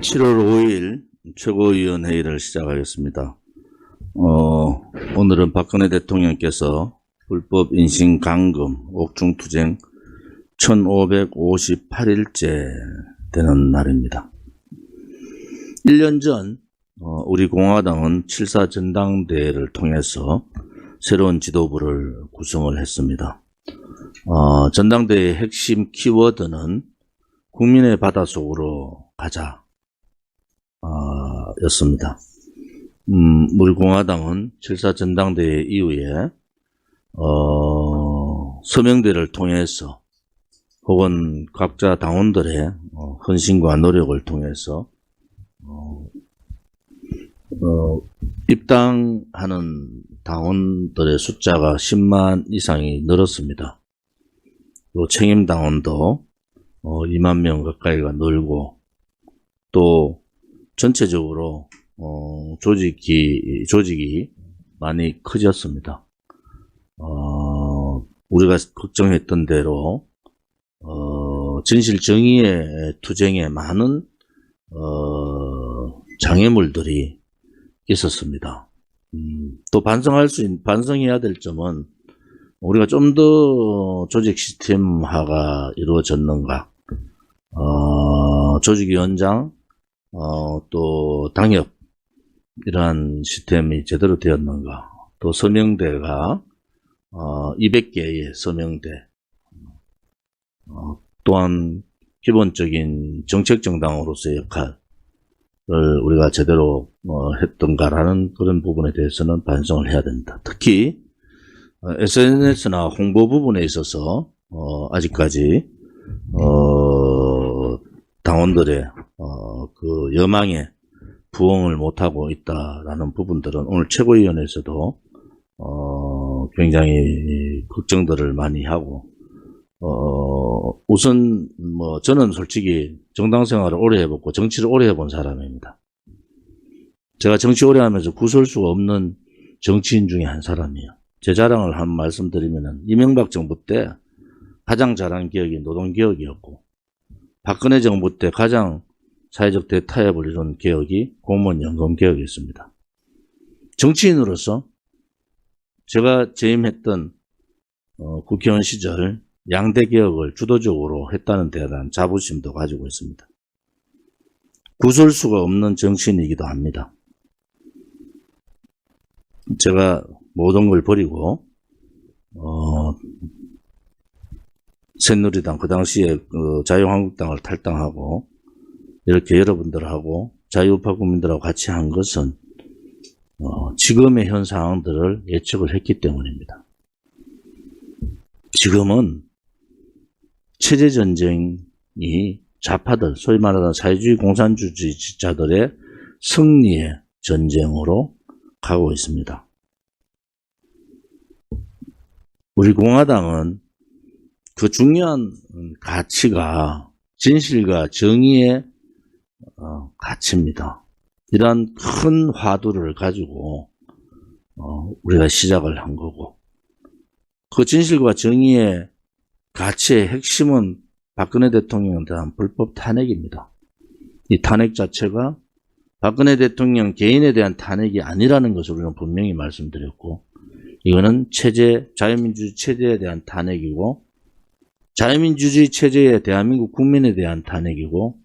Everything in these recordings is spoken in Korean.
7월 5일 최고위원회의를 시작하겠습니다. 어, 오늘은 박근혜 대통령께서 불법 인신 감금, 옥중 투쟁 1558일째 되는 날입니다. 1년 전 어, 우리 공화당은 7사 전당대회를 통해서 새로운 지도부를 구성을 했습니다. 어, 전당대회의 핵심 키워드는 국민의 바닷속으로 가자 아, 였습니다. 음, 우리 공화당은 7사 전당대회 이후에 어, 서명대를 통해서 혹은 각자 당원들의 어, 헌신과 노력을 통해서 어, 어, 입당하는 당원들의 숫자가 10만 이상이 늘었습니다. 또 책임 당원도 어, 2만 명 가까이가 늘고 또 전체적으로 어, 조직이 조직이 많이 커졌습니다. 어, 우리가 걱정했던 대로 어, 진실 정의의 투쟁에 많은 어, 장애물들이 있었습니다. 음, 또 반성할 수 있, 반성해야 될 점은 우리가 좀 더 조직 시스템화가 이루어졌는가, 어, 조직위원장, 어, 또 당협 이러한 시스템이 제대로 되었는가, 또 서명대가 어, 200개의 서명대, 어, 또한 기본적인 정책 정당으로서의 역할을 우리가 제대로 어, 했던가라는 그런 부분에 대해서는 반성을 해야 된다. 특히 SNS나 홍보 부분에 있어서 어, 아직까지 어, 당원들의 어, 그 여망에 부응을 못하고 있다라는 부분들은 오늘 최고위원회에서도 어, 굉장히 걱정들을 많이 하고 어, 우선 뭐 저는 솔직히 정당 생활을 오래 해봤고 정치를 오래 해본 사람입니다. 제가 정치 오래 하면서 구설 수가 없는 정치인 중에 한 사람이에요. 제 자랑을 한 말씀드리면은 이명박 정부 때 가장 잘한 기억이 노동개혁이었고 박근혜 정부 때 가장 사회적 대타협을 이룬 개혁이 공무원 연금 개혁이었습니다. 정치인으로서 제가 재임했던 어, 국회의원 시절 양대 개혁을 주도적으로 했다는 데에 대한 자부심도 가지고 있습니다. 구설수가 없는 정치인이기도 합니다. 제가 모든 걸 버리고 어, 새누리당 그 당시에 그 자유한국당을 탈당하고 이렇게 여러분들하고 자유우파 국민들하고 같이 한 것은 어, 지금의 현 상황들을 예측을 했기 때문입니다. 지금은 체제 전쟁이 좌파들, 소위 말하는 사회주의 공산주의자들의 승리의 전쟁으로 가고 있습니다. 우리 공화당은 그 중요한 가치가 진실과 정의의 어, 가치입니다. 이러한 큰 화두를 가지고 어, 우리가 시작을 한 거고 그 진실과 정의의 가치의 핵심은 박근혜 대통령에 대한 불법 탄핵입니다. 이 탄핵 자체가 박근혜 대통령 개인에 대한 탄핵이 아니라는 것을 우리는 분명히 말씀드렸고 이거는 체제, 자유민주주의 체제에 대한 탄핵이고 자유민주주의 체제에 대한민국 국민에 대한 탄핵이고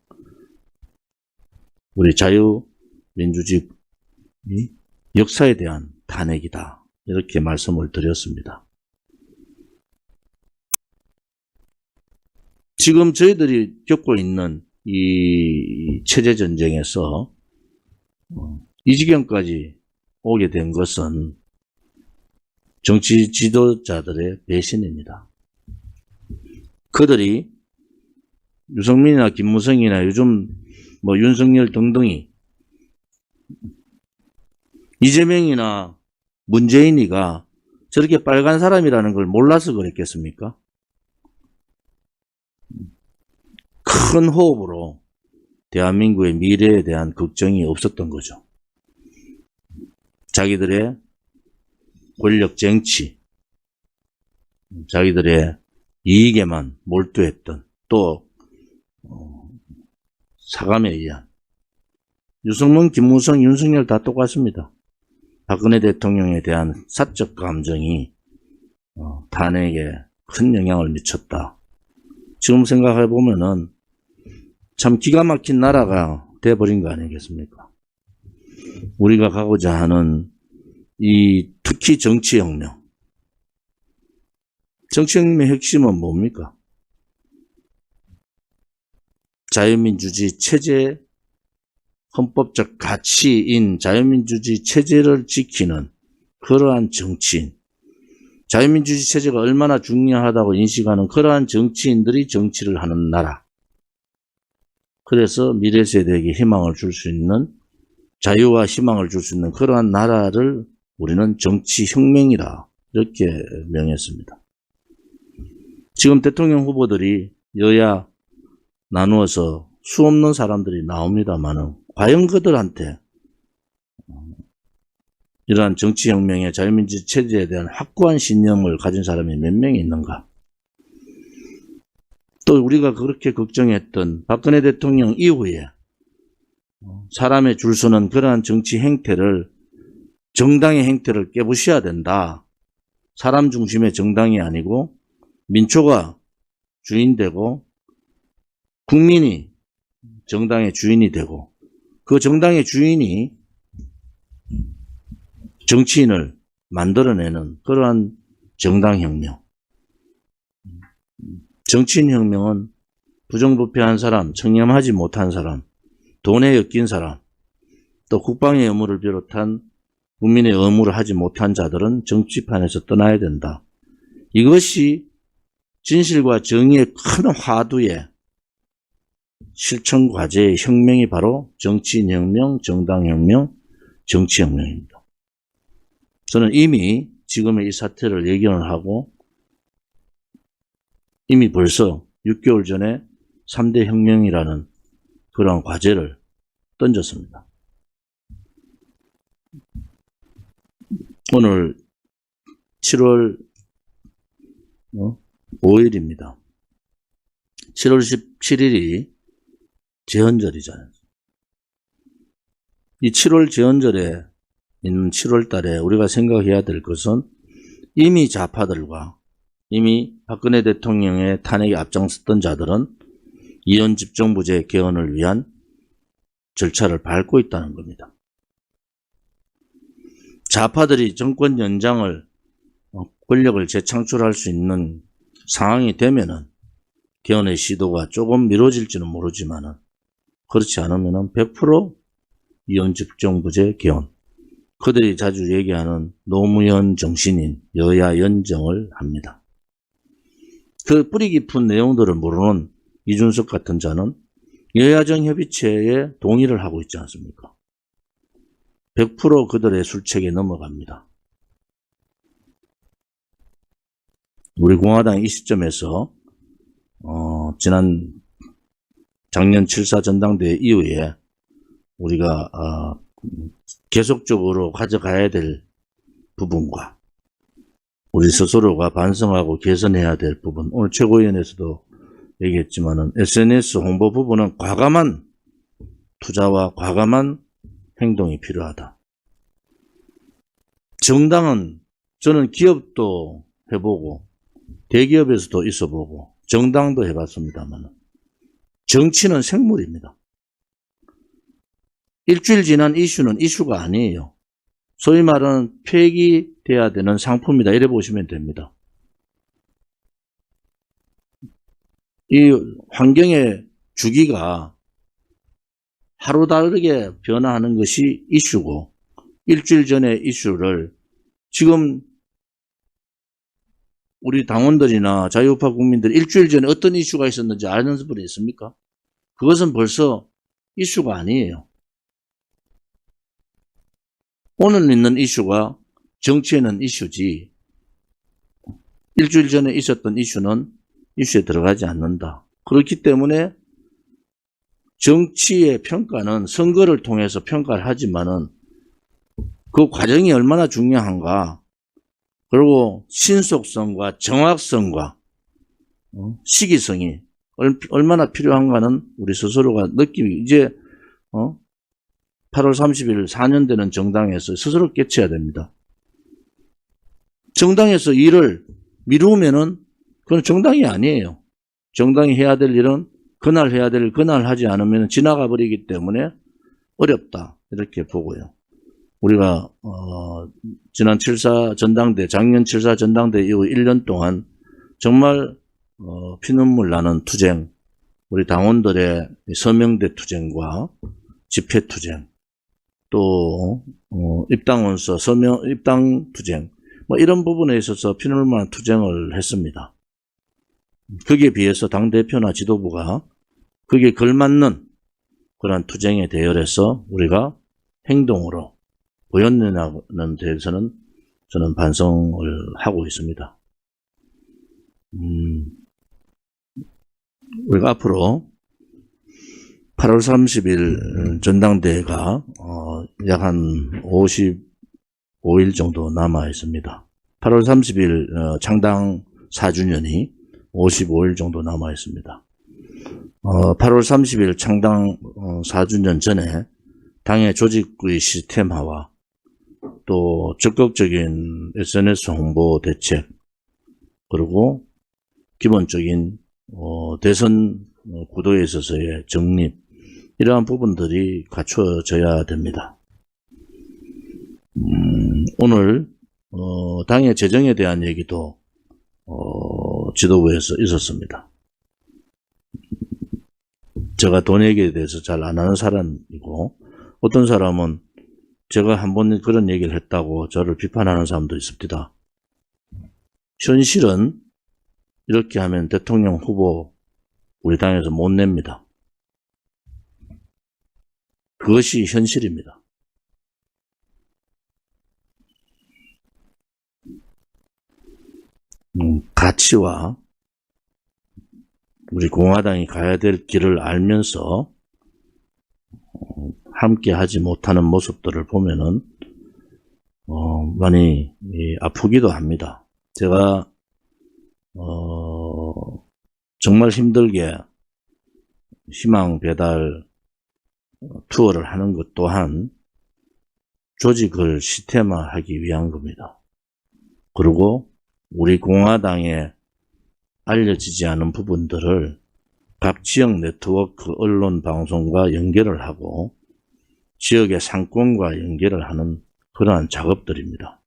우리 자유민주주의 역사에 대한 탄핵이다. 이렇게 말씀을 드렸습니다. 지금 저희들이 겪고 있는 이 체제 전쟁에서 어, 이 지경까지 오게 된 것은 정치 지도자들의 배신입니다. 그들이 유승민이나 김무성이나 요즘 뭐 윤석열 등등이 이재명이나 문재인이가 저렇게 빨간 사람이라는 걸 몰라서 그랬겠습니까? 큰 호흡으로 대한민국의 미래에 대한 걱정이 없었던 거죠. 자기들의 권력 쟁취, 자기들의 이익에만 몰두했던 또 어, 사감에 의한 유승문, 김무성, 윤석열 다 똑같습니다. 박근혜 대통령에 대한 사적 감정이 어, 탄핵에 큰 영향을 미쳤다. 지금 생각해 보면은 참 기가 막힌 나라가 돼버린 거 아니겠습니까? 우리가 가고자 하는 이 특히 정치 혁명. 정치혁명의 핵심은 뭡니까? 자유민주주의 체제, 헌법적 가치인 자유민주주의 체제를 지키는 그러한 정치인. 자유민주주의 체제가 얼마나 중요하다고 인식하는 그러한 정치인들이 정치를 하는 나라. 그래서 미래 세대에게 희망을 줄 수 있는 자유와 희망을 줄 수 있는 그러한 나라를 우리는 정치혁명이라 이렇게 명했습니다. 지금 대통령 후보들이 여야 나누어서 수 없는 사람들이 나옵니다만은 과연 그들한테 이러한 정치혁명의 자유민주 체제에 대한 확고한 신념을 가진 사람이 몇 명이 있는가? 또 우리가 그렇게 걱정했던 박근혜 대통령 이후에 사람의 줄 서는 그러한 정치 행태를 정당의 행태를 깨부셔야 된다. 사람 중심의 정당이 아니고 민초가 주인되고 국민이 정당의 주인이 되고 그 정당의 주인이 정치인을 만들어내는 그러한 정당혁명. 정치인혁명은 부정부패한 사람, 청렴하지 못한 사람, 돈에 엮인 사람, 또 국방의 의무를 비롯한 국민의 의무를 하지 못한 자들은 정치판에서 떠나야 된다. 이것이 진실과 정의의 큰 화두에 실천 과제의 혁명이 바로 정치인 혁명, 정당 혁명, 정치 혁명입니다. 저는 이미 지금의 이 사태를 예견을 하고 이미 벌써 6개월 전에 3대 혁명이라는 그러한 과제를 던졌습니다. 오늘 7월 5일입니다. 7월 17일이 제헌절이잖아요. 이 7월 제헌절에 있는 7월 달에 우리가 생각해야 될 것은 이미 좌파들과 이미 박근혜 대통령의 탄핵에 앞장섰던 자들은 이원 집정부제 개헌을 위한 절차를 밟고 있다는 겁니다. 좌파들이 정권 연장을 어, 권력을 재창출할 수 있는 상황이 되면은 개헌의 시도가 조금 미뤄질지는 모르지만은 그렇지 않으면은 100% 이원 집정부제 개헌 그들이 자주 얘기하는 노무현 정신인 여야 연정을 합니다. 그 뿌리 깊은 내용들을 모르는 이준석 같은 자는 여야정 협의체에 동의를 하고 있지 않습니까? 100% 그들의 술책에 넘어갑니다. 우리 공화당 이 시점에서 어, 지난 작년 7.4 전당대회 이후에 우리가 어, 계속적으로 가져가야 될 부분과 우리 스스로가 반성하고 개선해야 될 부분 오늘 최고위원회에서도 얘기했지만은 SNS 홍보 부분은 과감한 투자와 과감한 행동이 필요하다. 정당은 저는 기업도 해보고 대기업에서도 있어 보고 정당도 해봤습니다만 정치는 생물입니다. 일주일 지난 이슈는 이슈가 아니에요. 소위 말하는 폐기돼야 되는 상품이다. 이래 보시면 됩니다. 이 환경의 주기가 하루 다르게 변화하는 것이 이슈고 일주일 전의 이슈를 지금 우리 당원들이나 자유우파 국민들 일주일 전에 어떤 이슈가 있었는지 아는 분이 있습니까? 그것은 벌써 이슈가 아니에요. 오늘 있는 이슈가 정치에는 이슈지 일주일 전에 있었던 이슈는 이슈에 들어가지 않는다. 그렇기 때문에 정치의 평가는 선거를 통해서 평가를 하지만은 그 과정이 얼마나 중요한가 그리고 신속성과 정확성과 어, 시기성이 얼, 얼마나 필요한가는 우리 스스로가 느끼기, 이제, 어? 8월 30일 4년 되는 정당에서 스스로 깨쳐야 됩니다. 정당에서 일을 미루면은 그건 정당이 아니에요. 정당이 해야 될 일은 그날 해야 될일 그날 하지 않으면 지나가 버리기 때문에 어렵다. 이렇게 보고요. 우리가 어, 지난 7사 전당대 작년 7사 전당대 이후 1년 동안 정말 어, 피눈물 나는 투쟁 우리 당원들의 서명대 투쟁과 집회 투쟁 또 어, 입당원서 서명 입당 투쟁 뭐 이런 부분에 있어서 피눈물 나는 투쟁을 했습니다. 거기에 비해서 당 대표나 지도부가 거기에 걸맞는 그런 투쟁에 대열해서 우리가 행동으로 보였느냐는 대해서는 저는 반성을 하고 있습니다. 음, 우리가 앞으로 8월 30일 전당대회가 어, 약한 55일 정도 남아 있습니다. 8월 30일 어, 창당 4주년이 55일 정도 남아 있습니다. 어, 8월 30일 창당 어, 4주년 전에 당의 조직의 시스템화와 또 적극적인 SNS 홍보 대책 그리고 기본적인 어, 대선 어, 구도에 있어서의 정립 이러한 부분들이 갖춰져야 됩니다. 음, 오늘 어, 당의 재정에 대한 얘기도 어, 지도부에서 있었습니다. 제가 돈 얘기에 대해서 잘 안 하는 사람이고 어떤 사람은 제가 한 번 그런 얘기를 했다고 저를 비판하는 사람도 있습니다. 현실은 이렇게 하면 대통령 후보 우리 당에서 못 냅니다. 그것이 현실입니다. 음, 가치와 우리 공화당이 가야 될 길을 알면서 어, 함께 하지 못하는 모습들을 보면은 어, 많이 이, 아프기도 합니다. 제가 어, 정말 힘들게 희망 배달 투어를 하는 것 또한 조직을 시스템화하기 위한 겁니다. 그리고 우리 공화당에 알려지지 않은 부분들을 각 지역 네트워크 언론 방송과 연결을 하고 지역의 상권과 연결을 하는 그러한 작업들입니다.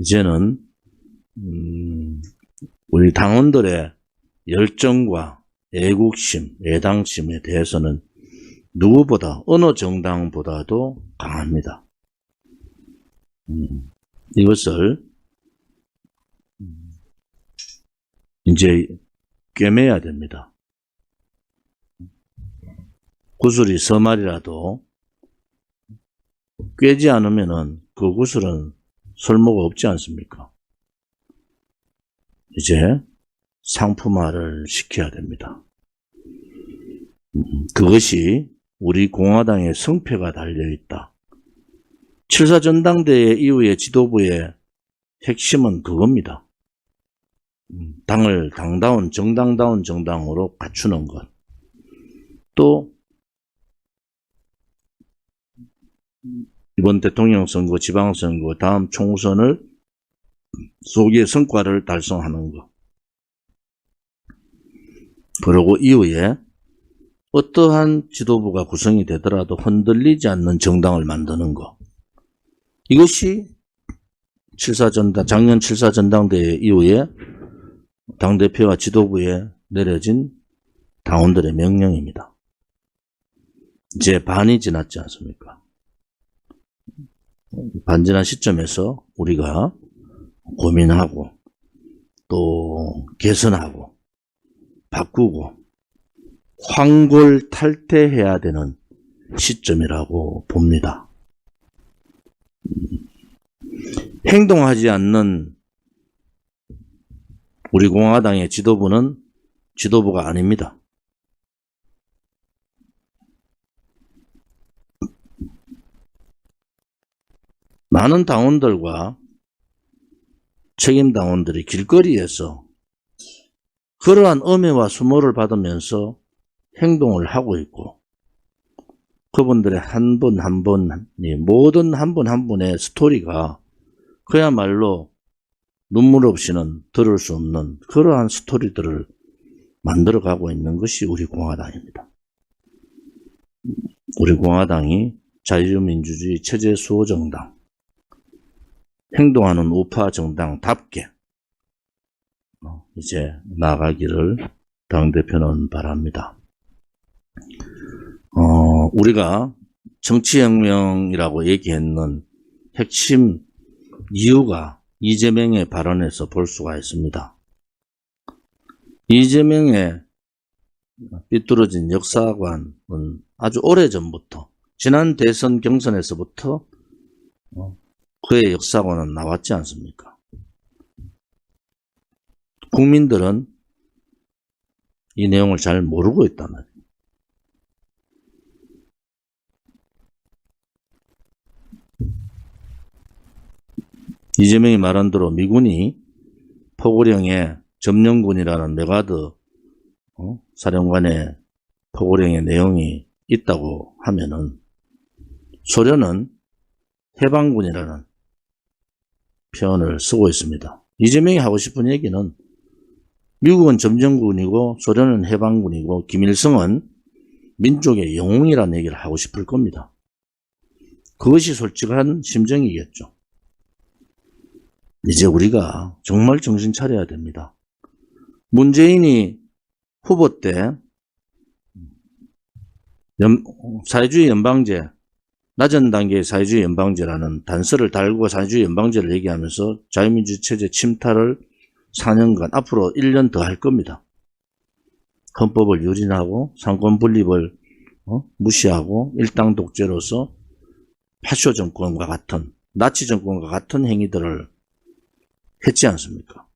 이제는 음, 우리 당원들의 열정과 애국심, 애당심에 대해서는 누구보다 어느 정당보다도 강합니다. 음, 이것을 이제 꿰매야 됩니다. 구슬이 서말이라도 꿰지 않으면은 그 구슬은 설모가 없지 않습니까? 이제 상품화를 시켜야 됩니다. 음, 그것이 우리 공화당의 성패가 달려있다. 7사 전당대회 이후의 지도부의 핵심은 그겁니다. 음, 당을 당다운 정당다운 정당으로 갖추는 것. 또 이번 대통령 선거, 지방 선거, 다음 총선을 속의 성과를 달성하는 것. 그리고 이후에 어떠한 지도부가 구성이 되더라도 흔들리지 않는 정당을 만드는 것. 이것이 7사 전당, 작년 7사 전당대회 이후에 당대표와 지도부에 내려진 당원들의 명령입니다. 이제 반이 지났지 않습니까? 반 지난 시점에서 우리가 고민하고 또 개선하고 바꾸고 황골 탈퇴해야 되는 시점이라고 봅니다. 행동하지 않는 우리 공화당의 지도부는 지도부가 아닙니다. 많은 당원들과 책임 당원들이 길거리에서 그러한 엄해와 수모를 받으면서 행동을 하고 있고 그분들의 한 분 한 분이 모든 한 분한 분의 스토리가 그야말로 눈물 없이는 들을 수 없는 그러한 스토리들을 만들어가고 있는 것이 우리 공화당입니다. 우리 공화당이 자유민주주의 체제 수호 정당, 행동하는 우파 정당답게 어, 이제 나가기를 당대표는 바랍니다. 어, 우리가 정치혁명이라고 얘기했는 핵심 이유가 이재명의 발언에서 볼 수가 있습니다. 이재명의 삐뚤어진 역사관은 아주 오래 전부터 지난 대선 경선에서부터 어, 그의 역사관은 나왔지 않습니까? 국민들은 이 내용을 잘 모르고 말 이재명이 말한 대로 미군이 포고령에 점령군이라는 메가드 어? 사령관의 포고령의 내용이 있다고 하면은 소련은 해방군이라는 표현을 쓰고 있습니다. 이재명이 하고 싶은 얘기는 미국은 점령군이고 소련은 해방군이고 김일성은 민족의 영웅이라는 얘기를 하고 싶을 겁니다. 그것이 솔직한 심정이겠죠. 이제 우리가 정말 정신 차려야 됩니다. 문재인이 후보 때 연- 사회주의 연방제, 낮은 단계의 사회주의 연방제라는 단서를 달고 사회주의 연방제를 얘기하면서 자유민주 체제 침탈을 4년간 앞으로 1년 더 할 겁니다. 헌법을 유린하고 상권 분립을 어? 무시하고 일당 독재로서 파쇼 정권과 같은 나치 정권과 같은 행위들을 했지 않습니까?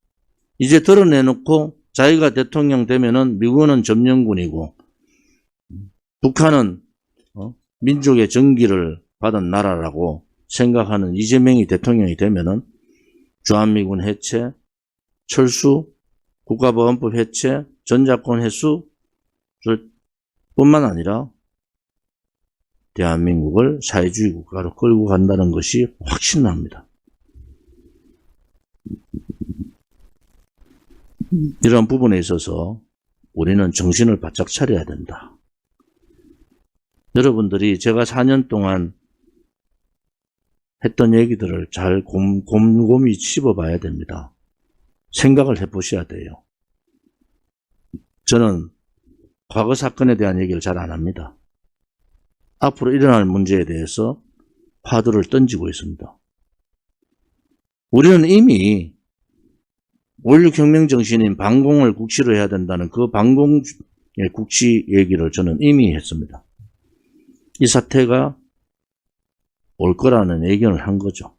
이제 드러내놓고 자기가 대통령 되면은 미국은 점령군이고 북한은 어? 민족의 정기를 받은 나라라고 생각하는 이재명이 대통령이 되면은 주한미군 해체, 철수, 국가보안법 해체, 전자권 해수를 뿐만 아니라 대한민국을 사회주의 국가로 끌고 간다는 것이 확신납니다. 이런 부분에 있어서 우리는 정신을 바짝 차려야 된다. 여러분들이 제가 4년 동안 했던 얘기들을 잘 곰, 곰곰이 씹어봐야 됩니다. 생각을 해보셔야 돼요. 저는 과거 사건에 대한 얘기를 잘 안 합니다. 앞으로 일어날 문제에 대해서 화두를 던지고 있습니다. 우리는 이미 5.16 혁명 정신인 반공을 국시로 해야 된다는 그 반공의 국시 얘기를 저는 이미 했습니다. 이 사태가 올 거라는 예견을 한 거죠.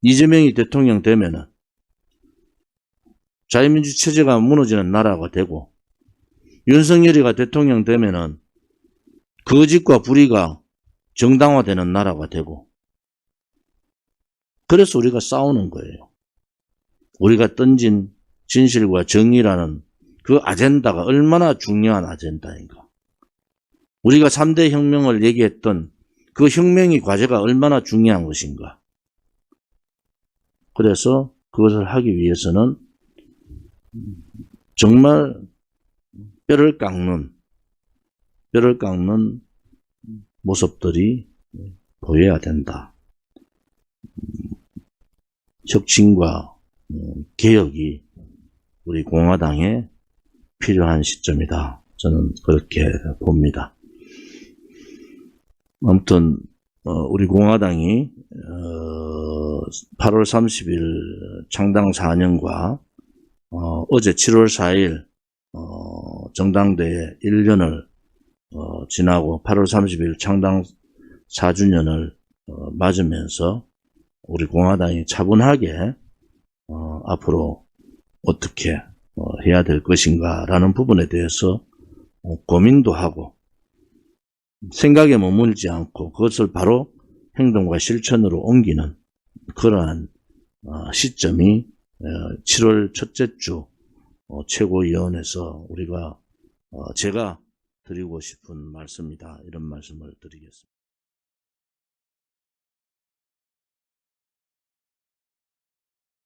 이재명이 대통령 되면은 자유민주 체제가 무너지는 나라가 되고 윤석열이가 대통령 되면은 거짓과 불의가 정당화되는 나라가 되고 그래서 우리가 싸우는 거예요. 우리가 던진 진실과 정의라는 그 아젠다가 얼마나 중요한 아젠다인가. 우리가 3대 혁명을 얘기했던 그 혁명의 과제가 얼마나 중요한 것인가. 그래서 그것을 하기 위해서는 정말 뼈를 깎는, 뼈를 깎는 모습들이 보여야 된다. 혁신과 음, 개혁이 우리 공화당에 필요한 시점이다. 저는 그렇게 봅니다. 아무튼 어, 우리 공화당이 어, 8월 30일 창당 4년과 어, 제 7월 4일 어, 정당대회 1년을 어, 지나고 8월 30일 창당 4주년을 어, 맞으면서 우리 공화당이 차분하게 어, 앞으로 어떻게 어, 해야 될 것인가라는 부분에 대해서 어, 고민도 하고 생각에 머물지 않고 그것을 바로 행동과 실천으로 옮기는 그러한 어, 시점이 어, 7월 첫째 주 어, 최고위원회에서 우리가 어, 제가 드리고 싶은 말씀이다 이런 말씀을 드리겠습니다.